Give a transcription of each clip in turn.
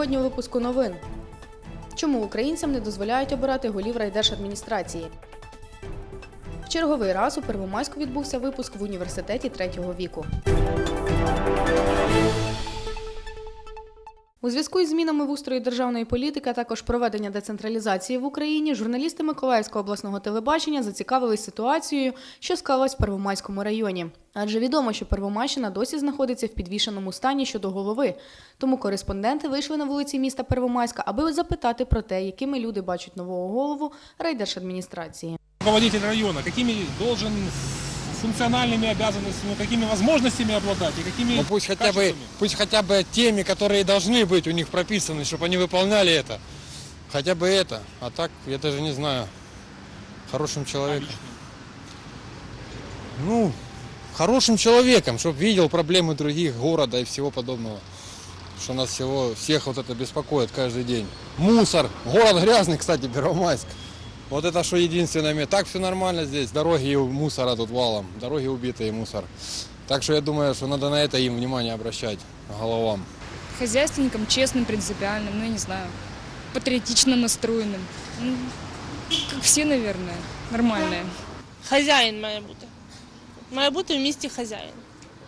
Сьогодні у випуску новин. Чому українцям не дозволяють обирати голів райдержадміністрації? В черговий раз у Первомайську відбувся випуск в університеті третього віку. Зв'язку із змінами в устрої державної політики, а також проведення децентралізації в Україні, журналісти Миколаївського обласного телебачення зацікавились ситуацією, що склалась в Первомайському районі. Адже відомо, що Первомайщина досі знаходиться в підвішеному стані щодо голови. Тому кореспонденти вийшли на вулиці міста Первомайська, аби запитати про те, якими люди бачать нового голову райдержадміністрації. руководитель района, какими должен функциональными обязанностями, какими возможностями обладать и какими Ну пусть хотя бы, пусть хотя бы теми, которые должны быть у них прописаны, чтобы они выполняли это. Хотя бы это. А так, я даже не знаю, хорошим человеком. Ну, хорошим человеком, чтобы видел проблемы других города и всего подобного. Что нас всего, всех вот это беспокоит каждый день. Мусор. Город грязный, кстати, Первомайск. Вот это что единственное. место. Так все нормально здесь. Дороги и мусора тут валом. Дороги убитые, мусор. Так что я думаю, что надо на это им внимание обращать, головам. хозяйственником, честным, принципиальным, ну, я не знаю, патриотично настроенным. Ну, как все, наверное, нормальные. Хазяїн має бути. Має бути в місті хазяїн.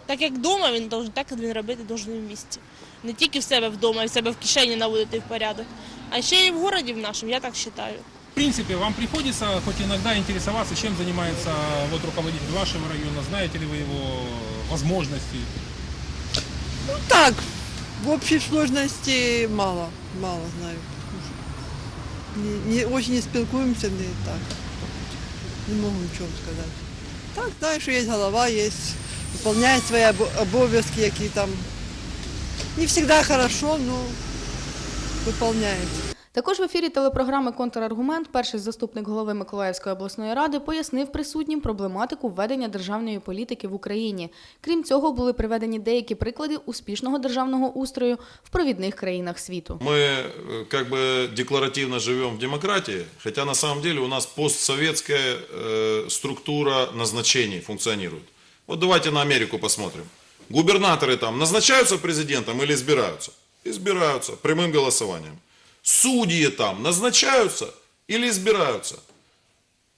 Так як вдома він должен, так він робити должен в місті. Не тільки в себе вдома, і в себе в кишені наводити в порядок, а ще і в городі в нашому, я так вважаю. В принципе, вам приходится хоть иногда интересоваться, чем занимается вот руководитель вашего района, знаете ли вы его возможности? Так, в общей сложности мало, мало знаю. Не, не- очень не спілкуємося, не так. Не можу нічого сказати. Так, знаю, що є голова, є, виконує свої обо- обов'язки, які там. Не завжди хорошо, але виконує. Також в ефірі телепрограми Контраргумент перший заступник голови Миколаївської обласної ради пояснив присутнім проблематику введення державної політики в Україні. Крім цього, були приведені деякі приклади успішного державного устрою в провідних країнах світу. Мы э, как бы декларативно живем в демократии, хотя на самом деле у нас постсоветская э, структура назначений функционирует. Вот давайте на Америку посмотрим. Губернаторы там назначаются президентом или избираются? Избираются прямым голосованием. Судьи там назначаются или избираются?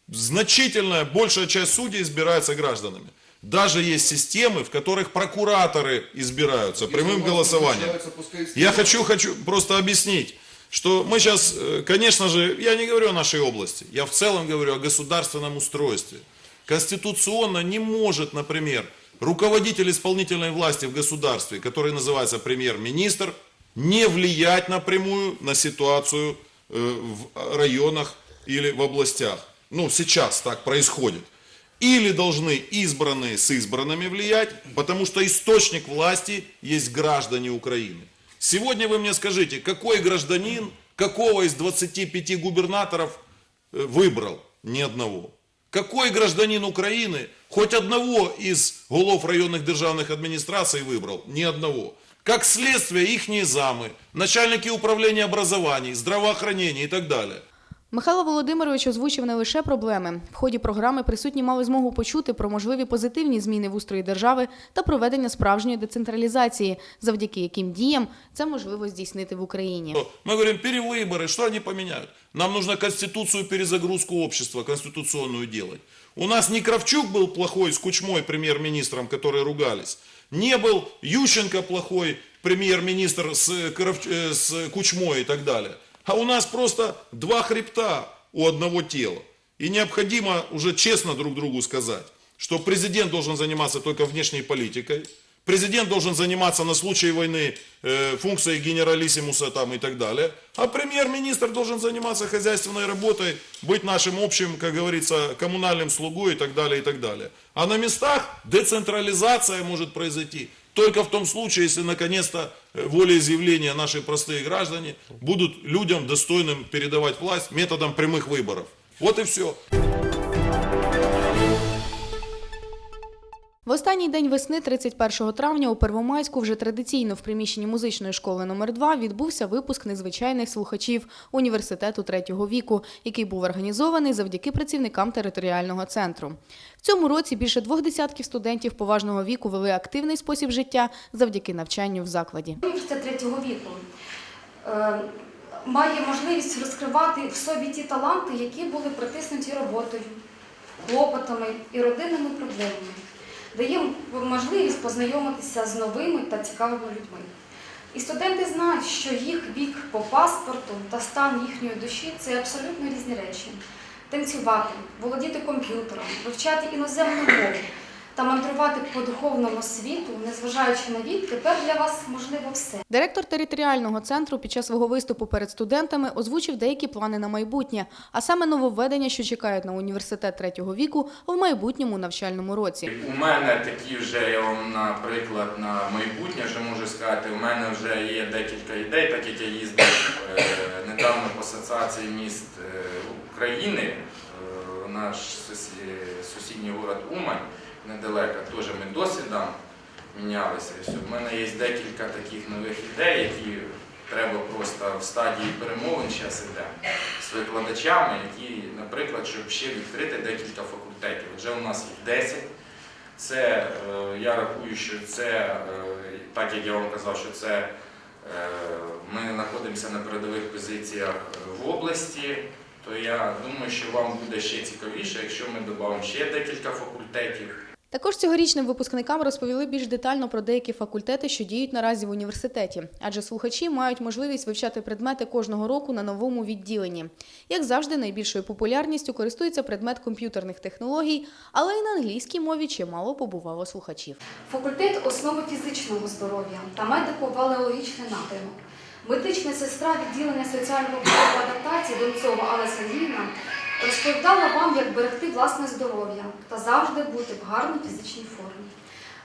Значительная, большая часть судей избирается гражданами. Даже есть системы, в которых прокураторы избираются прямым голосованием. Я хочу, хочу просто объяснить, что мы сейчас, э, конечно же, я не говорю о нашей области, я в целом говорю о государственном устройстве. Конституционно не может, например, руководитель исполнительной власти в государстве, который называется премьер-министр, не влиять напрямую на ситуацию э, в районах или в областях. Ну, сейчас так происходит. Или должны избранные с избранными влиять, потому что источник власти есть граждане Украины. Сегодня вы мне скажите, какой гражданин, какого из 25 губернаторов э, выбрал? Ни одного. Какой гражданин Украины хоть одного из голов районных державных администраций выбрал? Ни одного. Как следствие, их замы, начальники управления образований, здравоохранения и так далее. Михайло Володимирович озвучив не лише проблеми. В ході програми присутні мали змогу почути про можливі позитивні зміни в устрої держави та проведення справжньої децентралізації, завдяки яким діям це можливо здійснити в Україні. Мы говорим, перевыборы, что они поменяют? Нам нужно конституцию, перезагрузку общества конституционную делать. У нас не Кравчук был плохой с Кучмой премьер-министром, которые ругались. Не был Ющенко плохой премьер-министр с, Кравч- э, с Кучмой и так далее. А у нас просто два хребта у одного тела. И необходимо уже честно друг другу сказать, что президент должен заниматься только внешней политикой, Президент должен заниматься на случай войны э, функцией генералиссимуса там и так далее. А премьер-министр должен заниматься хозяйственной работой, быть нашим общим, как говорится, коммунальным слугой и так далее, и так далее. А на местах децентрализация может произойти только в том случае, если наконец-то э, волеизъявления наши простые граждане будут людям достойным передавать власть методом прямых выборов. Вот и все. В останній день весни, 31 травня, у Первомайську, вже традиційно в приміщенні музичної школи номер 2 відбувся випуск незвичайних слухачів університету третього віку, який був організований завдяки працівникам територіального центру. В цьому році більше двох десятків студентів поважного віку вели активний спосіб життя завдяки навчанню в закладі. Університет третього віку. е, має можливість розкривати в собі ті таланти, які були притиснуті роботою, клопотами і родинними проблемами. Дає можливість познайомитися з новими та цікавими людьми. І студенти знають, що їх вік по паспорту та стан їхньої душі це абсолютно різні речі. Танцювати, володіти комп'ютером, вивчати іноземну мову та мандрувати по духовному світу, незважаючи на вік, тепер для вас можливо все. Директор територіального центру під час свого виступу перед студентами озвучив деякі плани на майбутнє, а саме нововведення, що чекають на університет третього віку в майбутньому навчальному році. У мене такі вже, я вам наприклад, на майбутнє вже можу сказати, у мене вже є декілька ідей, так як я їздив е, недавно по Асоціації міст е, України, е, наш сусідній город Умань, недалеко, теж ми досвідом мінялися. У мене є декілька таких нових ідей, які треба просто в стадії перемовин зараз іде з викладачами, які, наприклад, щоб ще відкрити декілька факультетів. Вже у нас їх 10. Це е, я рахую, що це, е, так як я вам казав, що це е, ми знаходимося на передових позиціях в області, то я думаю, що вам буде ще цікавіше, якщо ми додамо ще декілька факультетів. Також цьогорічним випускникам розповіли більш детально про деякі факультети, що діють наразі в університеті, адже слухачі мають можливість вивчати предмети кожного року на новому відділенні. Як завжди, найбільшою популярністю користується предмет комп'ютерних технологій, але й на англійській мові чимало побувало слухачів. Факультет основи фізичного здоров'я та медико-валеологічний напрямок. Медична сестра відділення соціального адаптації Донцова Алла Сергіївна розповідала вам, як берегти власне здоров'я та завжди бути в гарній фізичній формі.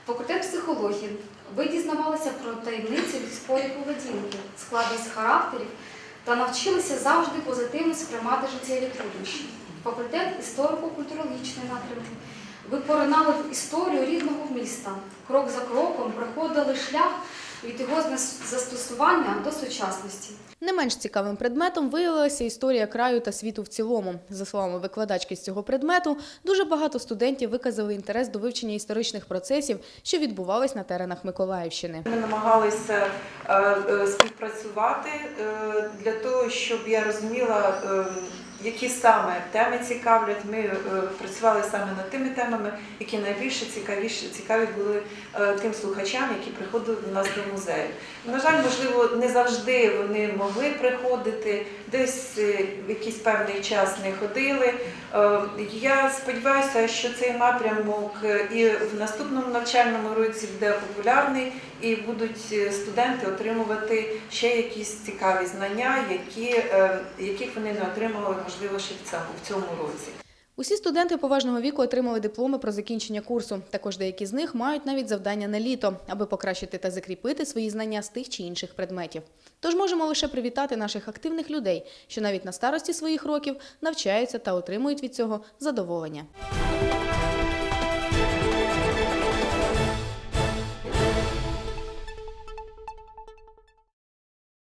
Факультет психології. Ви дізнавалися про таємниці людської поведінки, складність характерів та навчилися завжди позитивно сприймати життєві труднощі. Факультет історико-культурологічний напрямок. Ви поринали в історію рідного міста. Крок за кроком проходили шлях від його застосування до сучасності. Не менш цікавим предметом виявилася історія краю та світу в цілому. За словами викладачки з цього предмету, дуже багато студентів виказали інтерес до вивчення історичних процесів, що відбувались на теренах Миколаївщини. Ми намагалися е, е, співпрацювати е, для того, щоб я розуміла, які саме теми цікавлять. Ми е, працювали саме над тими темами, які найбільше цікавіші, цікаві були е, тим слухачам, які приходили до нас до музею. На жаль, можливо, не завжди вони могли приходити, десь е, в якийсь певний час не ходили. Я сподіваюся, що цей напрямок і в наступному навчальному році буде популярний, і будуть е, студенти отримувати ще якісь цікаві знання, які, е, яких вони не отримали, можливо, ще в цьому, році. Усі студенти поважного віку отримали дипломи про закінчення курсу. Також деякі з них мають навіть завдання на літо, аби покращити та закріпити свої знання з тих чи інших предметів. Тож можемо лише привітати наших активних людей, що навіть на старості своїх років навчаються та отримують від цього задоволення.